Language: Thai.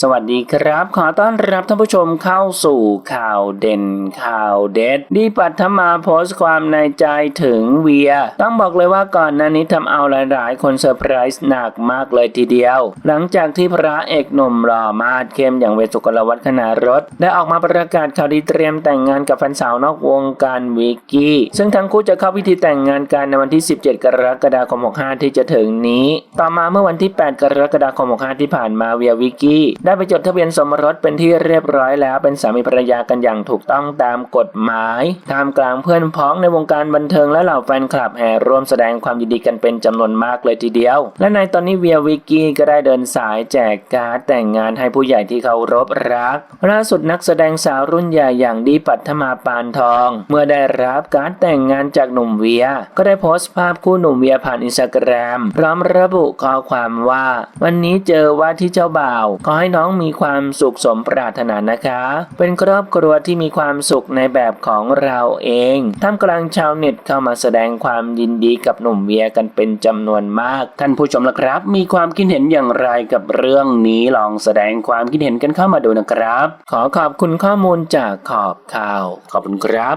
สวัสดีครับ ขอต้อนรับท่านผู้ชมเข้าสู่ข่าวเด่นข่าวเด็ดดีปัทมาโพสต์ความในใจถึงเวีย ต้องบอกเลยว่าก่อนหน้านี้ทำเอาหลายๆ คนเซอร์ไพรส์หนักมากเลยทีเดียว หลังจากที่พระเอกหนุ่มหล่อมาดเข้มอย่างเวสุกลวัฒนารถ ได้ออกมาประกาศข่าวดีเตรียมแต่งงานกับแฟนสาวนอกวงการวิกกี้ ซึ่งทั้งคู่จะเข้าพิธีแต่งงานกันในวันที่ 17 กรกฎาคม 65 ที่จะถึงนี้ ต่อมาเมื่อวันที่ 8 กรกฎาคม 65 ที่ผ่านมาเวียวิกกี้ได้ไปจดทะเบียนสมรสเป็นที่เรียบร้อยแล้ว เป็นสามีภรรยากันอย่างถูกต้องตามกฎหมายท่ามกลางเพื่อนพ้องในวงการบันเทิงและเหล่าแฟนคลับแห่ร่วมแสดงความยินดีกันเป็นจำนวนมากเลยทีเดียว และในตอนนี้เวียวิกกี้ก็ได้เดินสายแจกการ์ดแต่งงานให้ผู้ใหญ่ที่เคารพรักล่าสุดนักแสดงสาวรุ่นใหญ่อย่างดีปัทมาปานทอง เมื่อได้รับการดแต่งงานจากหนุ่มเวีย ก็ได้โพสต์ภาพคู่หนุ่มเวียผ่านอินสตาแกรมพร้อมระบุข้อความว่า วันนี้เจอว่าที่เจ้าบ่าวขอให้น้องมีความสุขสมปรารถนานะคะ เป็นครอบครัวที่มีความสุขในแบบของเราเองท่ามกลางชาวเน็ตเข้ามาแสดงความยินดีกับหนุ่มเวียกันเป็นจำนวนมาก ท่านผู้ชมละครับ มีความคิดเห็นอย่างไรกับเรื่องนี้ลองแสดงความคิดเห็นกันเข้ามาดูนะครับ ขอขอบคุณข้อมูลจากขอบข่าว ขอบคุณครับ